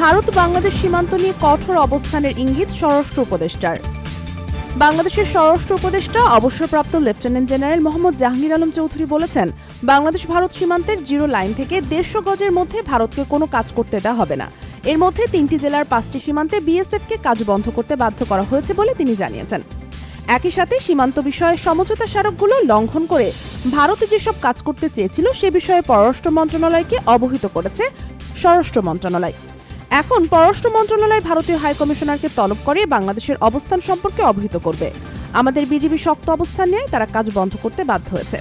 ভারত বাংলাদেশ সীমান্ত নিয়ে কঠোর অবস্থানের ইঙ্গিত স্বরাষ্ট্র উপদেষ্টার। বাংলাদেশের স্বরাষ্ট্র উপদেষ্টা, অবসরপ্রাপ্ত লেফটেন্যান্ট জেনারেল মোহাম্মদ জাহাঙ্গীর আলম চৌধুরী বলেছেন, বাংলাদেশ ভারত সীমান্তের জিরো লাইন থেকে দেড়শো গজের মধ্যে ভারতকে কোনো কাজ করতে দেওয়া হবে না। এর মধ্যে তিনটি জেলার পাঁচটি সীমান্তে বিএসএফকে কাজ বন্ধ করতে বাধ্য করা হয়েছে বলে তিনি জানিয়েছেন। একই সাথে সীমান্ত বিষয়ে সমঝোতা স্মারকগুলো লঙ্ঘন করে ভারত যেসব কাজ করতে চেয়েছিল সে বিষয়ে পররাষ্ট্র মন্ত্রণালয়কে অবহিত করেছে স্বরাষ্ট্র মন্ত্রণালয়। এখন পররাষ্ট্র মন্ত্রণালয় ভারতীয় হাইকমিশনারকে তলব করে বাংলাদেশের অবস্থান সম্পর্কে অবহিত করবে। আমাদের বিজিবি শক্ত অবস্থান নিয়ে তারা কাজ বন্ধ করতে বাধ্য হয়েছে।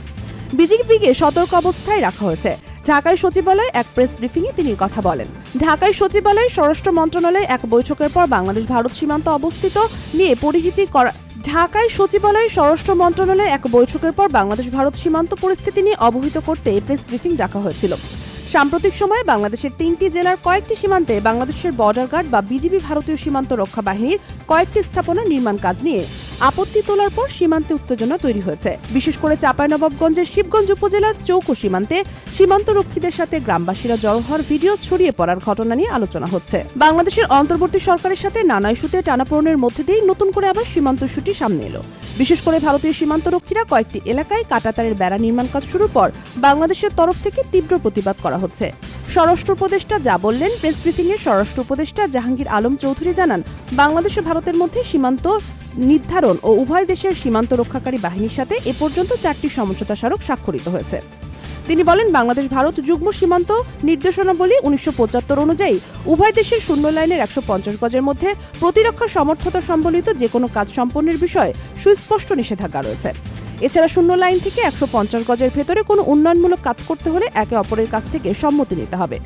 বিজিবিকে সতর্ক অবস্থায় রাখা হয়েছে। ঢাকায় সচিবালয়ে এক প্রেস ব্রিফিংয়ে তিনি কথা বলেন। ঢাকায় সচিবালয়ে স্বরাষ্ট্র মন্ত্রণালয়ে এক বৈঠকের পর বাংলাদেশ ভারত সীমান্ত অবস্থিত নিয়ে পরিহিতি করা ঢাকায় সচিবালয়ে স্বরাষ্ট্র মন্ত্রণালয়ে এক বৈঠকের পর বাংলাদেশ ভারত সীমান্ত পরিস্থিতি নিয়ে অবহিত করতে প্রেস ব্রিফিং ডাকা হয়েছিল। সাম্প্রতিক সময়ে বাংলাদেশের তিনটি জেলার কয়েকটি সীমান্তে বাংলাদেশের বর্ডার গার্ড বা বিজিবি ভারতীয় সীমান্ত রক্ষা বাহিনীর কয়েকটি স্থাপনা নির্মাণ কাজ নিয়ে আপত্তি তোলার পর সীমান্তে উত্তেজনা তৈরি হয়েছে। বিশেষ করে চাঁপাইনবাবগঞ্জের শিবগঞ্জ উপজেলার চৌকো সীমান্তে সীমান্ত রক্ষীদের সাথে গ্রামবাসীরা জড়ো হওয়ার ভিডিও ছড়িয়ে পড়ার ঘটনা নিয়ে আলোচনা হচ্ছে। বাংলাদেশের অন্তর্বর্তী সরকারের সাথে নানা ইস্যুতে টানাপোড়েনের মধ্যে দিয়েই নতুন করে আবার সীমান্ত ইস্যুটি সামনে এলো। বিশেষ করে ভারতীয় সীমান্তরক্ষীরা কয়েকটি এলাকায় কাটাতারের বেড়া নির্মাণ কাজ শুরুর পর বাংলাদেশের তরফ থেকে তীব্র প্রতিবাদ করা হচ্ছে। স্বরাষ্ট্র উপদেষ্টা যা বললেন, প্রেস ব্রিফিংয়ে স্বরাষ্ট্র উপদেষ্টা জাহাঙ্গীর আলম চৌধুরী জানান, বাংলাদেশ ও ভারতের মধ্যে সীমান্ত নির্ধারণ ও উভয় দেশের সীমান্ত রক্ষাকারী বাহিনীর সাথে এ পর্যন্ত চারটি সমঝোতা স্মারক স্বাক্ষরিত হয়েছে। তিনি বলেন, বাংলাদেশ, ভারত যুগ্ম সীমান্ত নির্দেশনাবলী উনিশশো পঁচাত্তর অনুযায়ী উভয় দেশের শূন্য লাইনের একশো পঞ্চাশ গজের মধ্যে প্রতিরক্ষা সমর্থতা সম্বলিত যে কোনো কাজ সম্পন্নের বিষয়ে সুস্পষ্ট নিষেধাজ্ঞা রয়েছে। এছাড়া শূন্য লাইন থেকে একশো পঞ্চাশ গজের ভেতরে কোনো উন্নয়নমূলক কাজ করতে হলে একে অপরের কাছ থেকে সম্মতি নিতে হবে।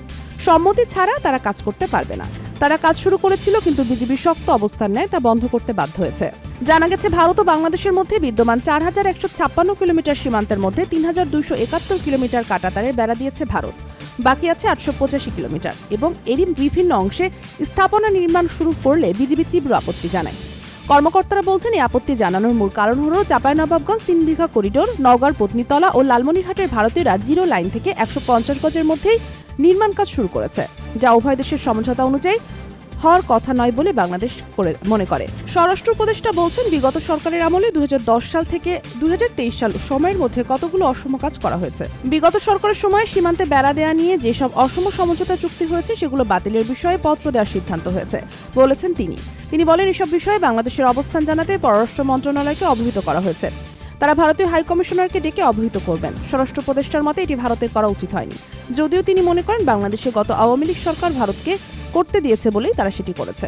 সম্মতি ছাড়া তারা কাজ করতে পারবে না। তারা কাজ শুরু করেছিল কিন্তু বিজিবি শক্ত অবস্থান নেয় তা বন্ধ করতে বাধ্য হয়েছে। জানা গেছে, ভারত ও বাংলাদেশের মধ্যে বিদ্যমান চার হাজার একশো ছাপ্পান্ন কিলোমিটার সীমান্তের মধ্যে তিন হাজার দুইশো একাত্তর কিলোমিটার কাটাতারের বেড়া দিয়েছে ভারত। বাকি আছে আটশো পঁচাশি কিলোমিটার এবং এরই বিভিন্ন অংশে স্থাপনা নির্মাণ শুরু করলে বিজিবি তীব্র আপত্তি জানায়। কর্মকর্তারা বলছেন, এই আপত্তি জানানোর মূল কারণ হল চাঁপাইনবাবগঞ্জ তিন বিঘা করিডোর নগর পত্নীতলা ও লালমনিরহাটের ভারতীয়রা জিরো লাইন থেকে একশো পঞ্চাশ গজের মধ্যেই নির্মাণ কাজ শুরু করেছে, যা উভয় দেশের সমঝোতা অনুযায়ী হওয়ার কথা নয় বলে বাংলাদেশ মনে করে। স্বরাষ্ট্র উপদেষ্টা বলছেন, বিগত সরকারের আমলে দুই সাল থেকে দুই সাল সময়ের মধ্যে কতগুলো অসম কাজ করা হয়েছে। বিগত সরকারের সময় সীমান্তে বেড়া দেয়া নিয়ে যেসব অসম সমঝোতা চুক্তি হয়েছে, সেগুলো বাতিলের বিষয়ে পত্র দেওয়ার সিদ্ধান্ত হয়েছে, বলেছেন তিনি। তিনি বলেন, এসব বিষয়ে বাংলাদেশের অবস্থান জানাতে পররাষ্ট্র মন্ত্রণালয়কে অবহিত করা হয়েছে। তারা ভারতীয় হাইকমিশনারকে ডেকে অবহিত করবেন। স্বরাষ্ট্র উপদেষ্টার মতে, এটি ভারতের করা উচিত হয়নি। যদিও তিনি মনে করেন, বাংলাদেশে গত আওয়ামী লীগ সরকার ভারতকে করতে দিয়েছে বলেই তারা সেটি করেছে।